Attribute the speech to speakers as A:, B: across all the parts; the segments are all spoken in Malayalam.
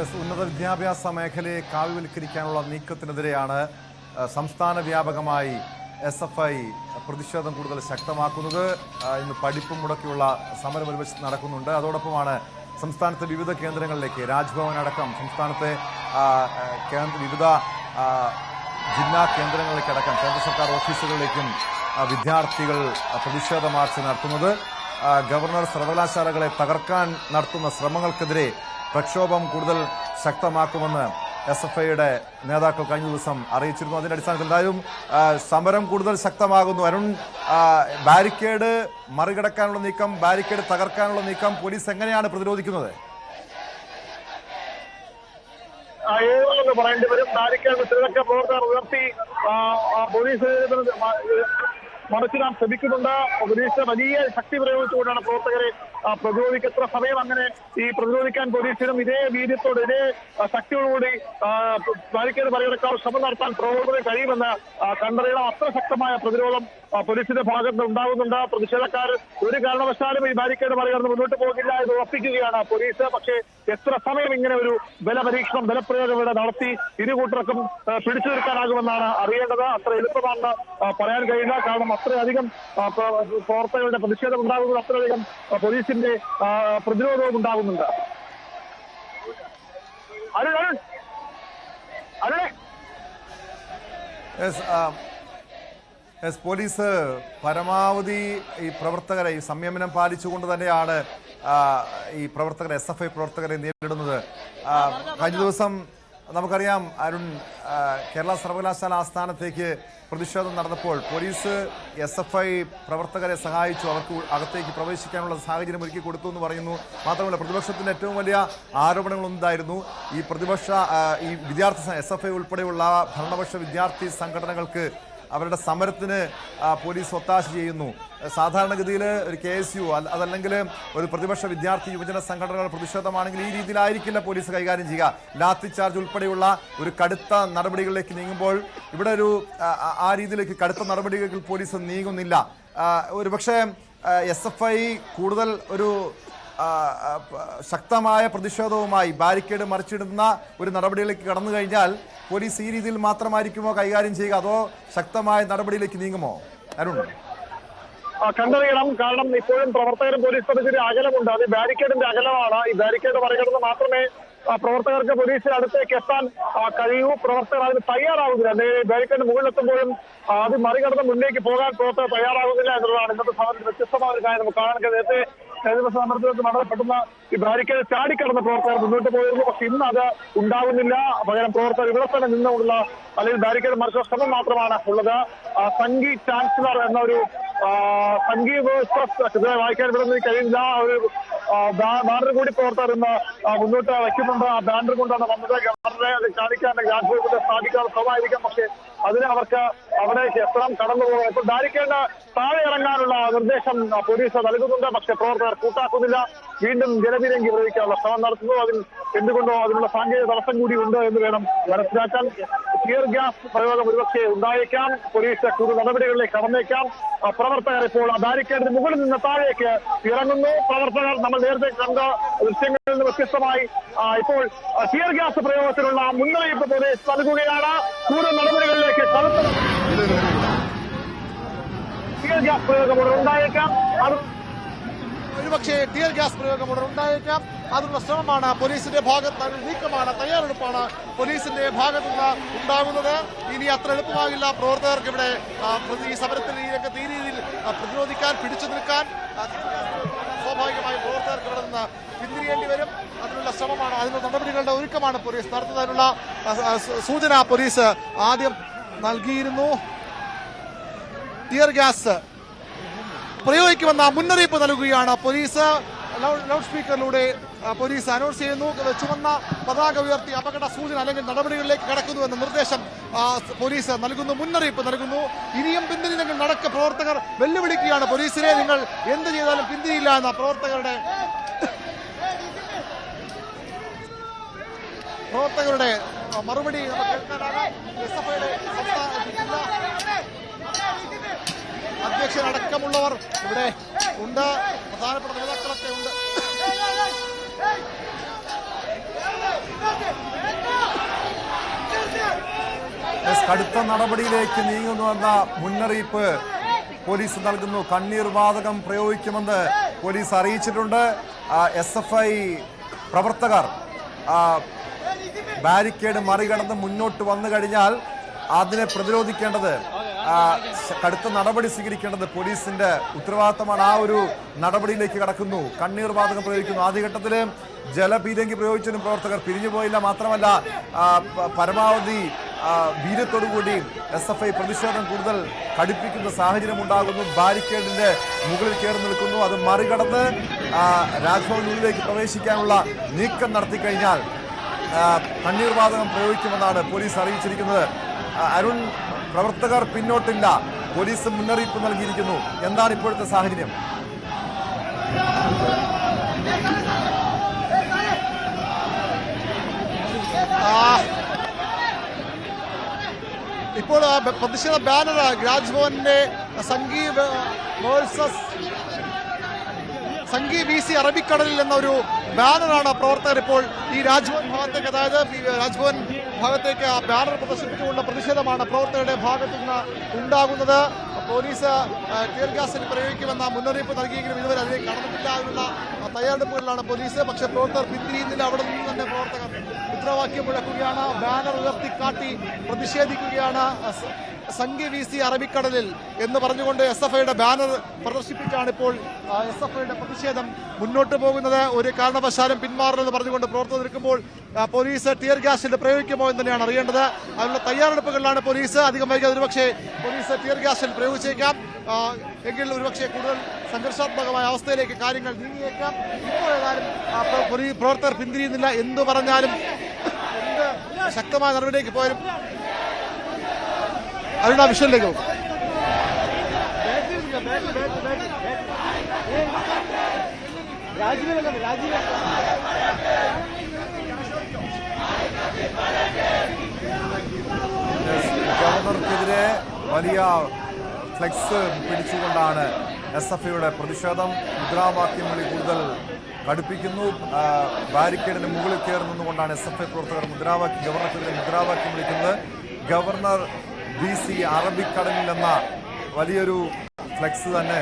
A: എസ്, ഉന്നത വിദ്യാഭ്യാസ മേഖലയെ കാവ്യവൽക്കരിക്കാനുള്ള നീക്കത്തിനെതിരെയാണ് സംസ്ഥാന വ്യാപകമായി എസ് എഫ് ഐ പ്രതിഷേധം കൂടുതൽ ശക്തമാക്കുന്നത്. ഇന്ന് പഠിപ്പും മുടക്കിയുള്ള സമരം ഒരുപക്ഷ നടക്കുന്നുണ്ട്. അതോടൊപ്പമാണ് സംസ്ഥാനത്തെ വിവിധ കേന്ദ്രങ്ങളിലേക്ക് രാജ്ഭവൻ അടക്കം സംസ്ഥാനത്തെ വിവിധ ജില്ലാ കേന്ദ്രങ്ങളിലേക്ക് അടക്കം കേന്ദ്ര സർക്കാർ ഓഫീസുകളിലേക്കും വിദ്യാർത്ഥികൾ പ്രതിഷേധ മാർച്ച് നടത്തുന്നത്. ഗവർണർ സർവകലാശാലകളെ തകർക്കാൻ നടത്തുന്ന ശ്രമങ്ങൾക്കെതിരെ പ്രക്ഷോഭം കൂടുതൽ ശക്തമാക്കുമെന്ന് എസ് എഫ് ഐയുടെ നേതാക്കൾ കഴിഞ്ഞ ദിവസം അറിയിച്ചിരുന്നു. അതിന്റെ അടിസ്ഥാനത്തിൽ എന്തായാലും സമരം കൂടുതൽ ശക്തമാകുന്നു. അരുൺ ബാരിക്കേഡ് മറികടക്കാനുള്ള നീക്കം ബാരിക്കേഡ് തകർക്കാനുള്ള നീക്കം പോലീസ് എങ്ങനെയാണ് പ്രതിരോധിക്കുന്നത്?
B: പറയേണ്ടി വരും. ബാരിക്കേഡ് തിരക്ക പ്രവർത്തകർ ഉയർത്തി പോലീസ് മറച്ചിടാൻ ശ്രമിക്കുന്നുണ്ട്. പ്രതീക്ഷ വലിയ ശക്തി പ്രയോഗിച്ചുകൊണ്ടാണ് പ്രവർത്തകരെ ആ, പ്രതിരോധിക്കുക എത്ര സമയം അങ്ങനെ ഈ പ്രതിരോധിക്കാൻ പോലീസിനും ഇതേ വീര്യത്തോട് ഇതേ ശക്തിയോടുകൂടി ബാരിക്കേഡ് മറികടക്കാൻ ശ്രമം നടത്താൻ പ്രവർത്തകരെ കഴിയുമെന്ന് കണ്ടറിയണം. അത്ര ശക്തമായ പ്രതിരോധം പോലീസിന്റെ ഭാഗത്ത് ഉണ്ടാകുന്നുണ്ട് പ്രതിഷേധക്കാർ ഒരു കാരണവശാലും ഈ ബാരിക്കേഡ് മറികടന്ന് മുന്നോട്ട് പോകില്ല എന്ന് ഉറപ്പിക്കുകയാണ് പോലീസ്. പക്ഷേ എത്ര സമയം ഇങ്ങനെ ഒരു ബലപരീക്ഷണം ബലപ്രയോഗം ഇവിടെ നടത്തി ഇരു കൂട്ടർക്കും പിടിച്ചു നിൽക്കാനാകുമെന്നാണ് അറിയേണ്ടത്. അത്ര എളുപ്പമാണെന്ന് പറയാൻ കഴിയില്ല. കാരണം അത്രയധികം പ്രവർത്തകരുടെ പ്രതിഷേധം ഉണ്ടാകുന്നത് അത്രയധികം ആ, പോലീസിന്റെ പ്രതിരോധവും ഉണ്ടാകുന്നുണ്ട്.
A: എസ്, പോലീസ് പരമാവധി ഈ പ്രവർത്തകരെ ഈ സംയമനം പാലിച്ചുകൊണ്ട് തന്നെയാണ് ഈ പ്രവർത്തകരെ എസ് എഫ് ഐ പ്രവർത്തകരെ നേരിടുന്നത്. കഴിഞ്ഞ ദിവസം നമുക്കറിയാം അരുൺ കേരള സർവകലാശാല ആസ്ഥാനത്തേക്ക് പ്രതിഷേധം നടന്നപ്പോൾ പോലീസ് എസ് എഫ് ഐ പ്രവർത്തകരെ സഹായിച്ചു. അവർക്ക് അകത്തേക്ക് പ്രവേശിക്കാനുള്ള സാഹചര്യം ഒരുക്കി കൊടുത്തു എന്ന് പറയുന്നു. മാത്രമല്ല പ്രതിപക്ഷത്തിന്റെ ഏറ്റവും വലിയ ആരോപണങ്ങളൊന്നായിരുന്നു ഈ പ്രതിപക്ഷ ഈ വിദ്യാർത്ഥി എസ് എഫ് ഐ ഉൾപ്പെടെയുള്ള ഭരണപക്ഷ വിദ്യാർത്ഥി സംഘടനകൾക്ക് അവരുടെ സമരത്തിന് പോലീസ് ഒത്താശ ചെയ്യുന്നു. സാധാരണഗതിയിൽ ഒരു കെ എസ് യു അതല്ലെങ്കിൽ ഒരു പ്രതിപക്ഷ വിദ്യാർത്ഥി യുവജന സംഘടനകൾ പ്രതിഷേധമാണെങ്കിൽ ഈ രീതിയിലായിരിക്കില്ല പോലീസ് കൈകാര്യം ചെയ്യുക. ലാത്തി ചാർജ് ഉൾപ്പെടെയുള്ള ഒരു കടുത്ത നടപടികളിലേക്ക് നീങ്ങുമ്പോൾ ഇവിടെ ഒരു ആ, രീതിയിലേക്ക് കടുത്ത നടപടികളിൽ പോലീസ് നീങ്ങുന്നില്ല. ആ, ഒരു പക്ഷേ എസ് എഫ് ഐ കൂടുതൽ ഒരു ശക്തമായ പ്രതിഷേധവുമായി ബാരിക്കേഡ് മറിച്ചിടുന്ന ഒരു നടപടിയിലേക്ക് കടന്നു കഴിഞ്ഞാൽ പോലീസ് ഈ രീതിയിൽ മാത്രമായിരിക്കുമോ കൈകാര്യം ചെയ്യുക? അതോ ശക്തമായ നടപടിയിലേക്ക് നീങ്ങുമോ? അരുൺ.
B: കണ്ടറിയണം. കാരണം ഇപ്പോഴും പ്രവർത്തകരും പോലീസ് തമ്മിൽ അകലമുണ്ട്. അത് ബാരിക്കേഡിന്റെ അകലമാണ്. ഈ ബാരിക്കേഡ് മറികടന്ന് മാത്രമേ പ്രവർത്തകർക്ക് പോലീസിന് അടുത്തേക്ക് എത്താൻ കഴിയൂ. പ്രവർത്തകർ അതിന് തയ്യാറാവുന്നില്ല. നേ- ബാരിക്കേഡ് മുകളിലെത്തുമ്പോഴും അത് മറികടന്ന് മുന്നേക്ക് പോകാൻ പ്രവർത്തകർ തയ്യാറാകുന്നില്ല എന്നുള്ളതാണ് ഇന്നത്തെ സമരത്തിൽ വ്യത്യസ്തമായ ഒരു കാര്യം നമുക്ക് കാണാൻ. നേരത്തെ ഏത് സമരത്തിലേക്ക് വളരെ പെട്ടെന്ന് ഈ ബാരിക്കേഡ് ചാടിക്കടന്ന പ്രവർത്തകർ മുന്നോട്ട് പോയിരുന്നു. പക്ഷെ ഇന്ന് അത് ഉണ്ടാകുന്നില്ല പകരം പ്രവർത്തകർ ഇവിടെ തന്നെ നിന്നുകൊണ്ടുള്ള അല്ലെങ്കിൽ ബാരിക്കേഡ് മറിച്ച ശ്രമം മാത്രമാണ് ഉള്ളത്. സംഗി ചാൻസലർ എന്ന ഒരു ആ, സംഗീത കൃത്യമായി വായിക്കാൻ ഇവിടെ നിന്ന് കഴിയില്ല. ഒരു ബാനർ കൂടി പ്രവർത്തകരുന്ന് മുന്നോട്ട് വയ്ക്കുന്നുണ്ട്. ആ ബാനർ കൊണ്ടാണ് വന്നത് ഗവർണറെ അത് കാണിക്കാൻ രാജ്ഭവനത്തെ സ്ഥാപിക്കാൻ സ്വാഭാവികം പക്ഷേ അതിന് അവർക്ക് അവിടേക്ക് എത്തണം കടന്നു പോകണം. ഇപ്പോൾ ബാരിക്കേഡ് താഴെ ഇറങ്ങാനുള്ള നിർദ്ദേശം പോലീസ് നൽകുന്നുണ്ട്. പക്ഷേ പ്രവർത്തകർ കൂട്ടാക്കുന്നില്ല. വീണ്ടും ജലതിരങ്കി പ്രയോഗിക്കാനുള്ള ശ്രമം നടത്തുന്നു. അതിൽ എന്തുകൊണ്ടോ അതിനുള്ള സാങ്കേതിക തടസ്സം കൂടി ഉണ്ട് എന്ന് വേണം മനസ്സിലാക്കാൻ. ടിയർ ഗ്യാസ് പ്രയോഗം ഒരുപക്ഷെ ഉണ്ടായേക്കാം. പോലീസ് കൂടുതൽ നടപടികളിലേക്ക് കടന്നേക്കാം. പ്രവർത്തകർ ഇപ്പോൾ ബാരിക്കേഡിന് മുകളിൽ നിന്ന് താഴേക്ക് ഇറങ്ങുന്നു. പ്രവർത്തകർ നമ്മൾ നേരത്തെ കണ്ട ദൃശ്യങ്ങളിൽ നിന്ന് വ്യത്യസ്തമായി ഇപ്പോൾ ടിയർ ഗ്യാസ് പ്രയോഗത്തിനുള്ള മുന്നറിയിപ്പ് പോലീസ് നൽകുകയാണ്. കൂടുതൽ നടപടികളിലേക്ക് കടന്നു. ടിയർ ഗ്യാസ് പ്രയോഗം ഉണ്ടായേക്കാം. അത്
C: ഒരുപക്ഷെ ടിയർ ഗ്യാസ് പ്രയോഗം ഉടൻ ഉണ്ടായേക്കാം. അതിനുള്ള ശ്രമമാണ് പോലീസിന്റെ ഭാഗത്ത് നീക്കമാണ് തയ്യാറെടുപ്പാണ് പോലീസിന്റെ ഭാഗത്തു നിന്ന് ഉണ്ടാകുന്നത്. ഇനി അത്ര എളുപ്പമാകില്ല പ്രവർത്തകർക്ക് ഇവിടെ ഈ സമരത്തിൽ ഈ രംഗത്ത് ഈ രീതിയിൽ പ്രതിരോധിക്കാൻ പിടിച്ചു നിൽക്കാൻ. സ്വാഭാവികമായി പ്രവർത്തകർക്ക് ഇവിടെ നിന്ന് പിന്തിരിയേണ്ടി വരും. അതിനുള്ള ശ്രമമാണ് അതിനുള്ള നടപടികളുടെ ഒരുക്കമാണ് പോലീസ് നടത്തുന്നതിനുള്ള സൂചന പോലീസ് ആദ്യം നൽകിയിരുന്നു. ടിയർ ഗ്യാസ് പ്രയോഗിക്കുമെന്ന മുന്നറിയിപ്പ് നൽകുകയാണ് പോലീസ്. ലൗഡ് സ്പീക്കറിലൂടെ പോലീസ് അനൗൺസ് ചെയ്യുന്നു. ചുവന്ന പതാക ഉയർത്തി അപകട സൂചന അല്ലെങ്കിൽ നടപടികളിലേക്ക് കടക്കുന്നു എന്ന നിർദ്ദേശം പോലീസ് നൽകുന്നു മുന്നറിയിപ്പ് നൽകുന്നു. ഇനിയും പിന്തിരില്ലെങ്കിൽ നടക്ക പ്രവർത്തകർ വെല്ലുവിളിക്കുകയാണ് പോലീസിനെ. നിങ്ങൾ എന്ത് ചെയ്താലും പിന്തിരിയില്ല എന്ന പ്രവർത്തകരുടെ പ്രവർത്തകരുടെ മറുപടി നമുക്ക് കേൾക്കാനാണ്. എസ് എഫ് ഐയുടെ അധ്യക്ഷനടക്കമുള്ളവർ ഇവിടെ ഉണ്ട്. പ്രധാനപ്പെട്ട നേതാക്കളൊക്കെ ഉണ്ട്.
A: കടുത്ത നടപടിയിലേക്ക് നീങ്ങുന്നുവെന്ന മുന്നറിയിപ്പ് പോലീസ് നൽകുന്നു. കണ്ണീർ വാതകം പ്രയോഗിക്കുമെന്ന് പോലീസ് അറിയിച്ചിട്ടുണ്ട്. എസ് എഫ് ഐ പ്രവർത്തകർ ബാരിക്കേഡ് മറികടന്ന് മുന്നോട്ട് വന്നു കഴിഞ്ഞാൽ അതിനെ പ്രതിരോധിക്കേണ്ടത് കടുത്ത നടപടി സ്വീകരിക്കേണ്ടത് പോലീസിന്റെ ഉത്തരവാദിത്തമാണ്. ആ ഒരു നടപടിയിലേക്ക് കടക്കുന്നു. കണ്ണീർ വാതകം പ്രയോഗിക്കുന്നു. ആദ്യഘട്ടത്തിൽ ജലപീരങ്കി പ്രയോഗിച്ചതിനും പ്രവർത്തകർ പിരിഞ്ഞുപോയില്ല മാത്രമല്ല പരമാവധി വീര്യത്തോടുകൂടി എസ് എഫ് ഐ പ്രതിഷേധം കൂടുതൽ കടുപ്പിക്കുന്ന സാഹചര്യം ഉണ്ടാകുന്നു. ബാരിക്കേഡിന്റെ മുകളിൽ കയറി നിൽക്കുന്നു. അത് മറികടന്ന് രാജ്ഭവനുള്ളിലേക്ക് പ്രവേശിക്കാനുള്ള നീക്കം നടത്തി കഴിഞ്ഞാൽ കണ്ണീർവാതകം കണ്ണീർ വാതകം പ്രയോഗിക്കുമെന്നാണ് പോലീസ് അറിയിച്ചിരിക്കുന്നത്. അരുൺ പ്രവർത്തകർ പിന്നോട്ടില്ല. പോലീസ് മുന്നറിയിപ്പ് നൽകിയിരിക്കുന്നു. എന്താണ് ഇപ്പോഴത്തെ സാഹചര്യം?
C: ഇപ്പോൾ ബ- പ്രതിഷേധ banner രാജ്ഭവന്റെ Sangeeth versus Sanghi V C അറബിക്കടലിൽ എന്നൊരു ബാനറാണ് പ്രവർത്തകർ ഇപ്പോൾ ഈ രാജ്ഭവൻ ഭാഗത്തേക്ക് അതായത് രാജ്ഭവൻ ഭാഗത്തേക്ക് ആ ബാനർ പ്രദർശിപ്പിച്ചുകൊണ്ടുള്ള പ്രതിഷേധമാണ് പ്രവർത്തകരുടെ ഭാഗത്തു നിന്ന് ഉണ്ടാകുന്നത്. പോലീസ് ടിയർ ഗ്യാസിൽ പ്രയോഗിക്കുമെന്ന മുന്നറിയിപ്പ് നൽകിയെങ്കിലും ഇതുവരെ അതിലേക്ക് കടന്നിട്ടില്ല അതിനുള്ള തയ്യാറെടുപ്പുകളിലാണ് പോലീസ്. പക്ഷേ പ്രവർത്തകർ പിന്തിരിയുന്നില്ല. അവിടെ നിന്ന് തന്നെ പ്രവർത്തകർ മുദ്രാവാക്യം മുഴക്കുകയാണ് ബാനർ ഉയർത്തിക്കാട്ടി പ്രതിഷേധിക്കുകയാണ്. സംഖ്യ വി സി അറബിക്കടലിൽ എന്ന് പറഞ്ഞുകൊണ്ട് എസ് എഫ് ഐയുടെ ബാനർ പ്രദർശിപ്പിച്ചാണ് ഇപ്പോൾ എസ് എഫ് ഐയുടെ പ്രതിഷേധം മുന്നോട്ട് പോകുന്നത്. ഒരു കാരണവശാലും പിന്മാറണമെന്ന് പറഞ്ഞുകൊണ്ട് പ്രവർത്തനം നിൽക്കുമ്പോൾ പോലീസ് ടിയർ ഗ്യാസിന്റെ പ്രയോഗിക്കുമോ എന്ന് തന്നെയാണ് അറിയേണ്ടത്. അതിനുള്ള തയ്യാറെടുപ്പുകളിലാണ് പോലീസ്. അധികം വൈകാതെ ഒരുപക്ഷെ പോലീസ് ടിയർ ഗ്യാസിൽ പ്രയോഗിച്ചേക്കാം. എങ്കിൽ ഒരുപക്ഷെ കൂടുതൽ സംഘർഷാത്മകമായ അവസ്ഥയിലേക്ക് കാര്യങ്ങൾ നീങ്ങിയേക്കാം. ഇപ്പോൾ ഏതായാലും പ്രവർത്തകർ പിന്തിരിയുന്നില്ല. എന്തു പറഞ്ഞാലും എന്ത് ശക്തമായ നടപടിയിലേക്ക് പോയാലും അരുണ വിഷയത്തിലേക്ക് പോകും
A: ഗവർണർക്കെതിരെ വലിയ ഫ്ലെക്സ് പിടിച്ചുകൊണ്ടാണ് എസ് എഫ് ഐയുടെ പ്രതിഷേധം. മുദ്രാവാക്യം വിളി കൂടുതൽ കടുപ്പിക്കുന്നു. ബാരിക്കേഡിന് മുകളിൽ കയറി നിന്നുകൊണ്ടാണ് എസ് എഫ് ഐ പ്രവർത്തകർ മുദ്രാവാക്യം ഗവർണർക്കെതിരെ മുദ്രാവാക്യം വിളിക്കുന്നത്. ഗവർണർ ബി സി അറബിക്കടലിൽ എന്ന വലിയൊരു ഫ്ലെക്സ് തന്നെ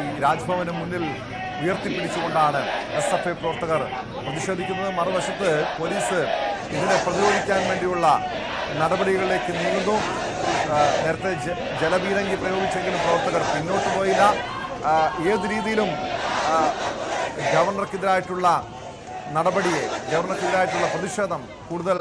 A: ഈ രാജ്ഭവന് മുന്നിൽ ഉയർത്തിപ്പിടിച്ചുകൊണ്ടാണ് എസ് എഫ് ഐ പ്രവർത്തകർ പ്രതിഷേധിക്കുന്നത്. മറുവശത്ത് പോലീസ് ഇതിനെ പ്രതിരോധിക്കാൻ വേണ്ടിയുള്ള നടപടികളിലേക്ക് നീങ്ങുന്നു. നേരത്തെ ജലപീരങ്കി പ്രയോഗിച്ചെങ്കിലും പ്രവർത്തകർ പിന്നോട്ട് പോയില്ല. ഏത് രീതിയിലും ഗവർണർക്കെതിരായിട്ടുള്ള നടപടിയെ ഗവർണർക്കെതിരായിട്ടുള്ള പ്രതിഷേധം കൂടുതൽ